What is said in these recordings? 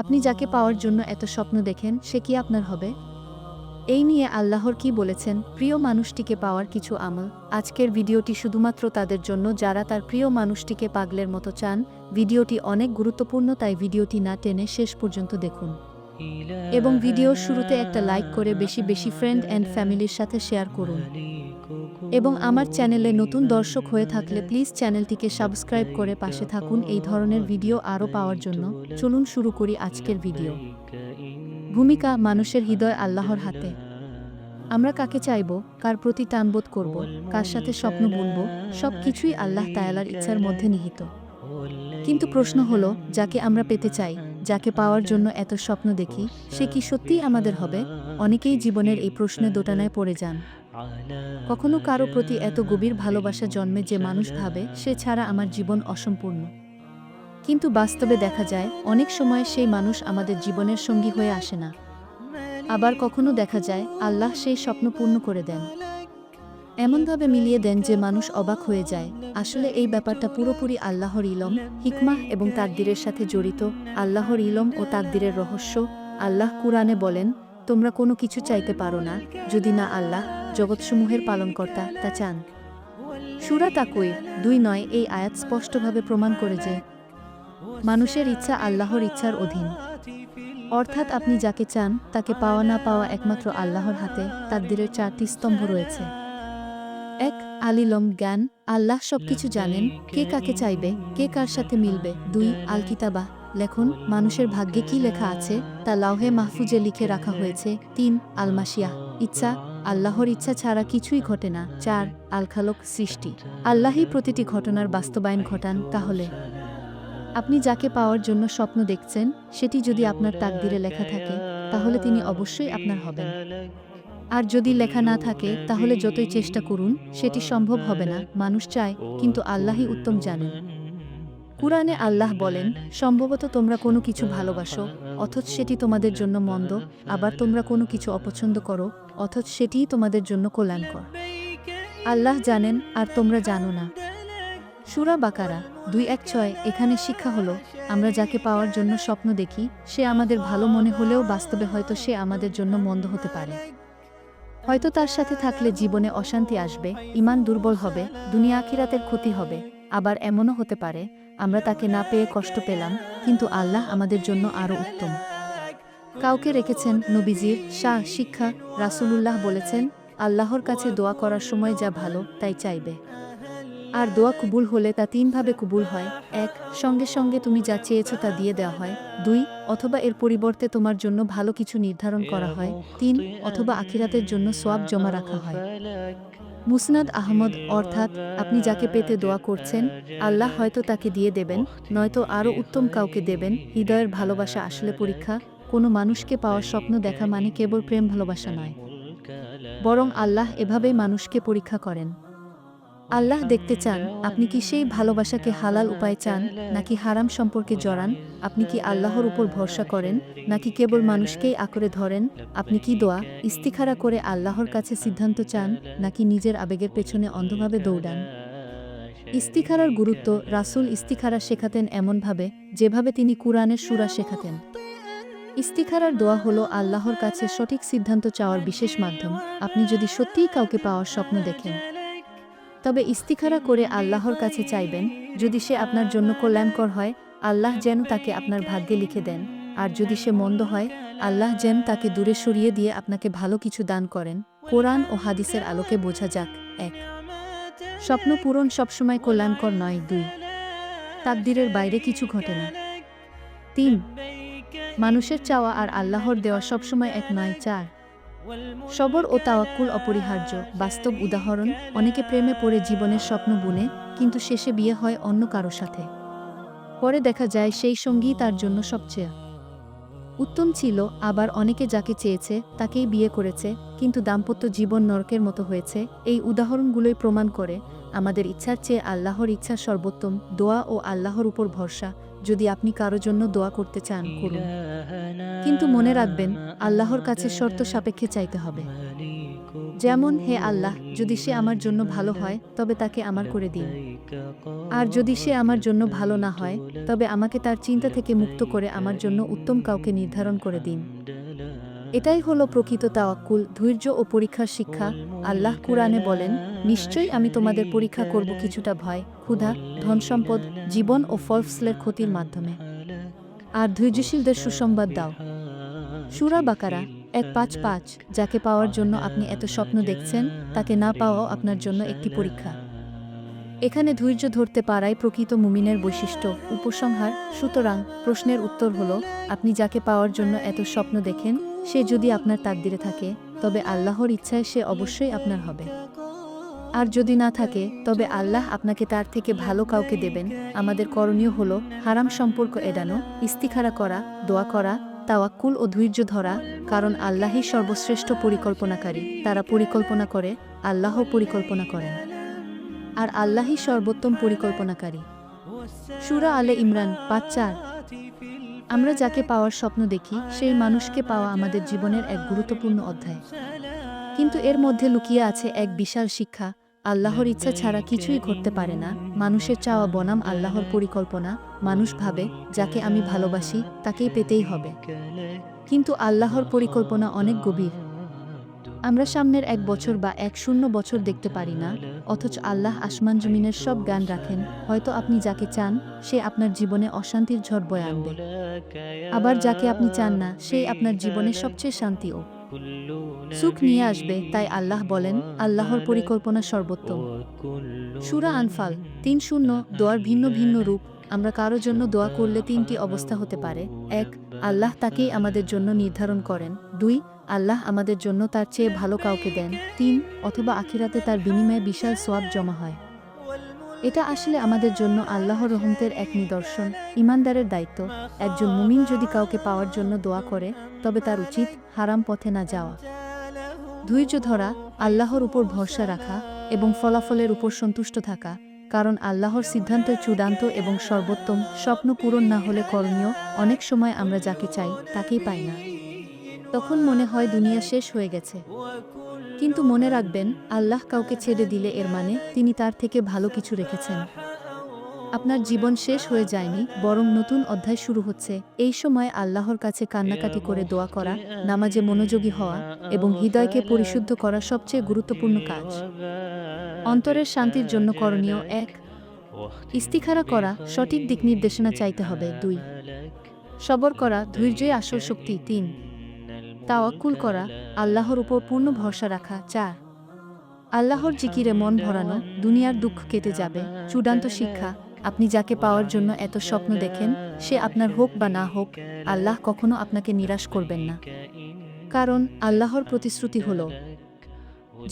আপনি যাকে পাওয়ার জন্য এত স্বপ্ন দেখেন, সে কি আপনার হবে? এই নিয়ে আল্লাহর কি বলেছেন? প্রিয় মানুষটিকে পাওয়ার কিছু আমল। আজকের ভিডিওটি শুধুমাত্র তাদের জন্য। যারা তার প্রিয় মানুষটিকে পাগলের মতো চান, ভিডিওটি অনেক গুরুত্বপূর্ণ, তাই ভিডিওটি না টেনে শেষ পর্যন্ত দেখুন। এবং ভিডিওর শুরুতে একটা লাইক করে বেশি বেশি ফ্রেন্ড অ্যান্ড ফ্যামিলির সাথে শেয়ার করুন। এবং আমার চ্যানেলে নতুন দর্শক হয়ে থাকলে প্লিজ চ্যানেলটিকে সাবস্ক্রাইব করে পাশে থাকুন এই ধরনের ভিডিও আরও পাওয়ার জন্য। চলুন শুরু করি আজকের ভিডিও। ভূমিকা, মানুষের হৃদয় আল্লাহর হাতে। আমরা কাকে চাইব? কার প্রতি টানবোধ করব? কার সাথে স্বপ্ন বুনব? সব কিছুই আল্লাহ তায়ালার ইচ্ছার মধ্যে নিহিত। কিন্তু প্রশ্ন হলো, যাকে আমরা পেতে চাই, যাকে পাওয়ার জন্য এত স্বপ্ন দেখি, সে কি সত্যিই আমাদের হবে? অনেকেই জীবনের এই প্রশ্নে দোটানায় পড়ে যান। কখনো কারও প্রতি এত গভীর ভালোবাসা জন্মে যে মানুষ ভাবে, সে ছাড়া আমার জীবন অসম্পূর্ণ। কিন্তু বাস্তবে দেখা যায়, অনেক সময় সেই মানুষ আমাদের জীবনের সঙ্গী হয়ে আসে না। আবার কখনো দেখা যায়, আল্লাহ সেই স্বপ্ন পূর্ণ করে দেন। এমনভাবে মিলিয়ে দেন যে মানুষ অবাক হয়ে যায়, আসলে এই ব্যাপারটা পুরোপুরি আল্লাহর ইলম হিকমাহ এবং তাকদিরের সাথে জড়িত, আল্লাহর ইলম ও তাকদিরের রহস্য, আল্লাহ কুরআনে বলেন, তোমরা কোনো কিছু চাইতে পারো না, যদি না আল্লাহ জগৎসমূহের পালনকর্তা, তা চান। সুরা তাকুই দুই নয় এই আয়াত স্পষ্টভাবে প্রমাণ করে যে মানুষের ইচ্ছা আল্লাহর ইচ্ছার অধীন। অর্থাৎ আপনি যাকে চান, তাকে পাওয়া না পাওয়া একমাত্র আল্লাহর হাতে তাকদিরের চারটি স্তম্ভ রয়েছে। এক, আলিলম, জ্ঞান, আল্লাহ সবকিছু জানেন, কে কাকে চাইবে, কে কার সাথে মিলবে। দুই আল কিতাবা লেখন, মানুষের ভাগ্যে কি লেখা আছে, তা লাউহে মাহফুজে লিখে রাখা হয়েছে। তিন আলমাসিয়া ইচ্ছা আল্লাহর ইচ্ছা ছাড়া কিছুই ঘটে না। চার, আলখালক সৃষ্টি। আল্লাহই প্রতিটি ঘটনার বাস্তবায়ন ঘটান, তাহলে। আপনি যাকে পাওয়ার জন্য স্বপ্ন দেখছেন, সেটি যদি আপনার তাকদিরে লেখা থাকে, তাহলে তিনি অবশ্যই আপনার হবেন। আর যদি লেখা না থাকে, তাহলে যতই চেষ্টা করুন, সেটি সম্ভব হবে না। মানুষ চায়, কিন্তু আল্লাহই উত্তম জানেন। কুরআনে আল্লাহ বলেন, সম্ভবত তোমরা কোনো কিছু ভালোবাসো, অথচ সেটি তোমাদের জন্য মন্দ, আবার তোমরা কোনো কিছু অপছন্দ করো, অথচ সেটিই তোমাদের জন্য কল্যাণকর। আল্লাহ জানেন, আর তোমরা জানো না। সুরা বাকারা দুই এক ছয়, এখানে শিক্ষা হলো, আমরা যাকে পাওয়ার জন্য স্বপ্ন দেখি, সে আমাদের ভালো মনে হলেও বাস্তবে হয়তো সে আমাদের জন্য মন্দ হতে পারে। হয়তো তার সাথে থাকলে জীবনে অশান্তি আসবে ইমান দুর্বল হবে, দুনিয়া আখিরাতের ক্ষতি হবে, আবার এমনও হতে পারে আমরা তাকে না পেয়ে কষ্ট পেলাম, কিন্তু আল্লাহ আমাদের জন্য আরও উত্তম। কাউকে রেখেছেন নবীজির শাহ, শিক্ষা, রাসূলুল্লাহ বলেছেন, আল্লাহর কাছে দোয়া করার সময় যা ভালো, তাই চাইবে। আর দোয়া কবুল হলে তা তিনভাবে কবুল হয়। এক, সঙ্গে সঙ্গে তুমি যা চেয়েছো তা দিয়ে দেওয়া হয়। দুই, অথবা এর পরিবর্তে তোমার জন্য ভালো কিছু নির্ধারণ করা হয়। তিন, অথবা আখিরাতের জন্য সোয়াব জমা রাখা হয়। মুসনাদ আহমদ অর্থাৎ আপনি যাকে পেতে দোয়া করছেন, আল্লাহ হয়তো তাকে দিয়ে দেবেন, নয়তো আরও উত্তম কাউকে দেবেন, হৃদয়ের ভালোবাসা আসলে পরীক্ষা, কোনো মানুষকে পাওয়ার স্বপ্ন দেখা মানে কেবল প্রেম ভালোবাসা নয়। বরং আল্লাহ এভাবেই মানুষকে পরীক্ষা করেন। আল্লাহ দেখতে চান, আপনি কি সেই ভালোবাসাকে হালাল উপায় চান, নাকি হারাম সম্পর্কে জড়ান? আপনি কি আল্লাহর উপর ভরসা করেন, নাকি কেবল মানুষকেই আঁকড়ে ধরেন? আপনি কি দোয়া, ইস্তিখারা করে আল্লাহর কাছে সিদ্ধান্ত চান, নাকি নিজের আবেগের পেছনে অন্ধভাবে দৌড়ান? ইস্তিখারার গুরুত্ব, রাসূল ইস্তিখারা শেখাতেন এমনভাবে, যেভাবে তিনি কুরআনের সুরা শেখাতেন। ইস্তিখারার দোয়া হলো আল্লাহর কাছে সঠিক সিদ্ধান্ত চাওয়ার বিশেষ মাধ্যম। আপনি যদি সত্যিই কাউকে পাওয়ার স্বপ্ন দেখেন তবে ইস্তিখারা করে আল্লাহর কাছে চাইবেন, যদি সে আপনার জন্য কল্যাণকর হয়, আল্লাহ যেন তাকে আপনার ভাগ্যে লিখে দেন। আর যদি সে মন্দ হয়, আল্লাহ যেন তাকে দূরে সরিয়ে দিয়ে আপনাকে ভালো কিছু দান করেন। কোরআন ও হাদিসের আলোকে বোঝা যাক, এক। স্বপ্ন পূরণ সবসময় কল্যাণকর নয়, দুই। তাকদিরের বাইরে কিছু ঘটে না। তিন। মানুষের চাওয়া আর আল্লাহর দেওয়া সবসময় এক নয়, চার। সবর ও তাওয়াক্কুল অপরিহার্য, বাস্তব উদাহরণ, অনেকে প্রেমে পড়ে জীবনের স্বপ্ন বুনে, কিন্তু শেষে বিয়ে হয় অন্য কারও সাথে। পরে দেখা যায় সেই সঙ্গী তার জন্য সবচেয়ে। উত্তম ছিল, আবার অনেকে যাকে চেয়েছে, তাকেই বিয়ে করেছে, কিন্তু দাম্পত্য জীবন নরকের মতো হয়েছে। এই উদাহরণগুলোই প্রমাণ করে, আমাদের ইচ্ছার চেয়ে আল্লাহর ইচ্ছা সর্বোত্তম, দোয়া ও আল্লাহর উপর ভরসা যদি আপনি কারও জন্য দোয়া করতে চান, করুন। কিন্তু মনে রাখবেন, আল্লাহর কাছে শর্ত সাপেক্ষে চাইতে হবে। যেমন, হে আল্লাহ, যদি সে আমার জন্য ভালো হয়, তবে তাকে আমার করে দিন। আর যদি সে আমার জন্য ভালো না হয়, তবে আমাকে তার চিন্তা থেকে মুক্ত করে আমার জন্য উত্তম কাউকে নির্ধারণ করে দিন। এটাই হলো প্রকৃত তাওয়াক্কুল, ধৈর্য ও পরীক্ষার শিক্ষা। আল্লাহ কুরআনে বলেন, নিশ্চয়ই আমি তোমাদের পরীক্ষা করব কিছুটা ভয়, ক্ষুধা ধন সম্পদ জীবন ও ফলফসলের ক্ষতির মাধ্যমে। আর ধৈর্যশীলদের সুসংবাদ দাও। সুরা বাকারা, এক পাঁচ পাঁচ, যাকে পাওয়ার জন্য আপনি এত স্বপ্ন দেখছেন, তাকে না পাওয়াও আপনার জন্য একটি পরীক্ষা। এখানে ধৈর্য ধরতে পারাই প্রকৃত মুমিনের বৈশিষ্ট্য। উপসংহার, সুতরাং প্রশ্নের উত্তর হল, আপনি যাকে পাওয়ার জন্য এত স্বপ্ন দেখেন সে যদি আপনার তাকদিরে থাকে, তবে আল্লাহর ইচ্ছায় সে অবশ্যই আপনার হবে। আর যদি না থাকে, তবে আল্লাহ আপনাকে তার থেকে ভালো কাউকে দেবেন। আমাদের করণীয় হলো হারাম সম্পর্ক এড়ানো, ইস্তিখারা করা, দোয়া করা, তাওয়াক্কুল ও ধৈর্য ধরা, কারণ আল্লাহই সর্বশ্রেষ্ঠ পরিকল্পনাকারী। তারা পরিকল্পনা করে আল্লাহ পরিকল্পনা করেন। আর আল্লাহই সর্বোত্তম পরিকল্পনাকারী। সুরা আলে ইমরান পাঁচ চার। আমরা যাকে পাওয়ার স্বপ্ন দেখি, সেই মানুষকে পাওয়া আমাদের জীবনের এক গুরুত্বপূর্ণ অধ্যায়। কিন্তু এর মধ্যে লুকিয়ে আছে এক বিশাল শিক্ষা, আল্লাহর ইচ্ছা ছাড়া কিছুই ঘটতে পারে না, মানুষের চাওয়া বনাম আল্লাহর পরিকল্পনা, মানুষ ভাবে, যাকে আমি ভালোবাসি, তাকেই পেতেই হবে। কিন্তু আল্লাহর পরিকল্পনা অনেক গভীর। আমরা সামনের এক বছর বা এক শূন্য বছর দেখতে পারি না, অথচ আল্লাহ আসমান জমিনের সব জ্ঞান রাখেন, হয়তো আপনি যাকে চান, সে আপনার জীবনে অশান্তির ঝড় বয়ে আনবে। আবার যাকে আপনি চান না সেই আপনার জীবনে সবচেয়ে শান্তি ও সুখ নিয়ে আসবে, তাই আল্লাহ বলেন, আল্লাহর পরিকল্পনা সর্বোত্তম। সুরা আনফাল, তিন শূন্য, দোয়ার ভিন্ন ভিন্ন রূপ। আমরা কারও জন্য দোয়া করলে তিনটি অবস্থা হতে পারে। এক, আল্লাহ তাকেই আমাদের জন্য নির্ধারণ করেন। দুই, আল্লাহ আমাদের জন্য তার চেয়ে ভালো কাউকে দেন। তিন, অথবা আখিরাতে তার বিনিময়ে বিশাল সোয়াব জমা হয়। এটা আসলে আমাদের জন্য আল্লাহর রহমতের এক নিদর্শন, ইমানদারের দায়িত্ব। একজন মুমিন যদি কাউকে পাওয়ার জন্য দোয়া করে, তবে তার উচিত হারাম পথে না যাওয়া। ধৈর্য ধরা, আল্লাহর উপর ভরসা রাখা এবং ফলাফলের উপর সন্তুষ্ট থাকা। কারণ আল্লাহর সিদ্ধান্ত চূড়ান্ত এবং সর্বোত্তম। স্বপ্ন পূরণ না হলে করণীয়, অনেক সময় আমরা যাকে চাই তাকেই পাই না। তখন মনে হয় দুনিয়া শেষ হয়ে গেছে। কিন্তু মনে রাখবেন, আল্লাহ কাউকে ছেড়ে দিলে এর মানে তিনি তার থেকে ভালো কিছু রেখেছেন। আপনার জীবন শেষ হয়ে যায়নি, বরং নতুন অধ্যায় শুরু হচ্ছে। এই সময় আল্লাহর কাছে কান্নাকাটি করে দোয়া করা, নামাজে মনোযোগী হওয়া এবং হৃদয়কে পরিশুদ্ধ করা সবচেয়ে গুরুত্বপূর্ণ কাজ। অন্তরের শান্তির জন্য করণীয় এক, ইস্তিখারা করা, সঠিক দিক নির্দেশনা চাইতে হবে। দুই, সবর করা ধৈর্যই আসল শক্তি। তিন, তাওয়াক্কুল করা, আল্লাহর উপর পূর্ণ ভরসা রাখা। চার, আল্লাহর জিকিরে মন ভরানো, দুনিয়ার দুঃখ কেটে যাবে, চূড়ান্ত শিক্ষা। আপনি যাকে পাওয়ার জন্য এত স্বপ্ন দেখেন, সে আপনার হোক বা না হোক, আল্লাহ কখনো আপনাকে নিরাশ করবেন না। কারণ আল্লাহর প্রতিশ্রুতি হল,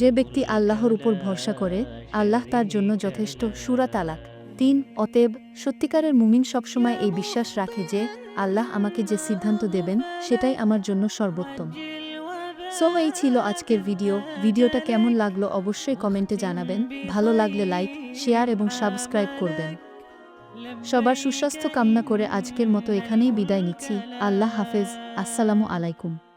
যে ব্যক্তি আল্লাহর উপর ভরসা করে, আল্লাহ তার জন্য যথেষ্ট সুরা তালাক। তিন, অতএব সত্যিকারের মুমিন সবসময় এই বিশ্বাস রাখে যে আল্লাহ আমাকে যে সিদ্ধান্ত দেবেন, সেটাই আমার জন্য সর্বোত্তম। সো এই ছিল আজকের ভিডিও ভিডিওটা কেমন লাগল অবশ্যই কমেন্টে জানাবেন। ভালো লাগলে লাইক শেয়ার এবং সাবস্ক্রাইব করবেন। সবার সুস্বাস্থ্য কামনা করে আজকের মতো এখানেই বিদায় নিচ্ছি। আল্লাহ হাফেজ। আসসালামু আলাইকুম।